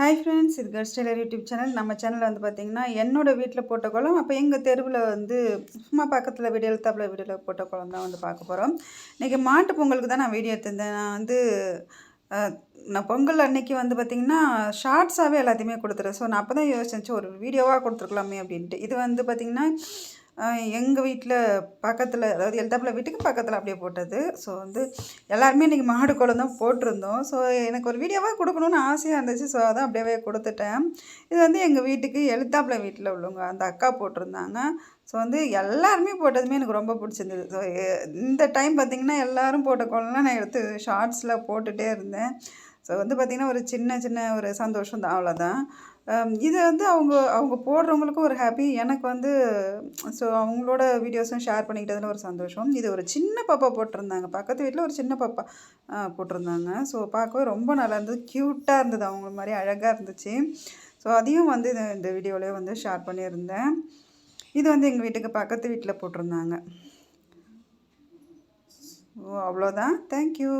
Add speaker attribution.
Speaker 1: Hi friends இது கர்ஸ் tailor YouTube channel நம்ம சேனலில் வந்து பார்த்திங்கன்னா என்னோடய வீட்டில் போட்ட குளம் அப்போ எங்கள் தெருவில் வந்து சும்மா பக்கத்தில் வீடியோ எழுத்தாப்பில் வீடியோவில் போட்ட குளம் தான் வந்து பார்க்க போகிறோம் இன்றைக்கி மாட்டு பொங்கலுக்கு தான் நான் வீடியோ எடுத்திருந்தேன். நான் வந்து நான் பொங்கல் அன்னைக்கு வந்து பார்த்திங்கன்னா ஷார்ட்ஸாகவே எல்லாத்தையுமே கொடுத்துறேன் ஸோ நான் அப்போ தான் யோசிச்சு ஒரு வீடியோவாக கொடுத்துருக்கலாமே அப்படின்ட்டு. இது வந்து பார்த்திங்கன்னா எங்கள் வீட்டில் பக்கத்தில் அதாவது எழுத்தாப்புல வீட்டுக்கு பக்கத்தில் அப்படியே போட்டது. ஸோ வந்து எல்லாருமே இன்றைக்கி மாடு குளம் தான் போட்டிருந்தோம். ஸோ எனக்கு ஒரு வீடியோவாக கொடுக்கணுன்னு ஆசையாக இருந்துச்சு. ஸோ அதான் அப்படியே கொடுத்துட்டேன். இது வந்து எங்கள் வீட்டுக்கு எழுத்தாப்பில் வீட்டில் உள்ளவங்க அந்த அக்கா போட்டிருந்தாங்க. ஸோ வந்து எல்லாருமே போட்டதுமே எனக்கு ரொம்ப பிடிச்சிருந்தது. ஸோ இந்த டைம் பார்த்திங்கன்னா எல்லாரும் போட்ட குளம்லாம் நான் எடுத்து ஷார்ட்ஸில் போட்டுகிட்டே இருந்தேன். ஸோ வந்து பார்த்திங்கன்னா ஒரு சின்ன சின்ன ஒரு சந்தோஷம் தான் அவ்வளோதான் இது வந்து அவங்க அவங்க போடுறவங்களுக்கும் ஒரு ஹாப்பி எனக்கு வந்து ஸோ அவங்களோட வீடியோஸும் ஷேர் பண்ணிக்கிட்டதில் ஒரு சந்தோஷம். இது ஒரு சின்ன பாப்பா போட்டிருந்தாங்க. பக்கத்து வீட்டில் ஒரு சின்ன பாப்பா போட்டிருந்தாங்க. ஸோ பார்க்கவே ரொம்ப நல்லா இருந்தது. க்யூட்டாக இருந்தது அவங்க மாதிரி அழகாக இருந்துச்சு. ஸோ அதையும் வந்து இது- இந்த வீடியோவிலே வந்து ஷேர் பண்ணியிருந்தேன். இது வந்து எங்கள் வீட்டுக்கு பக்கத்து வீட்டில் போட்டிருந்தாங்க. ஓ அவ்வளோதான் தேங்க்யூ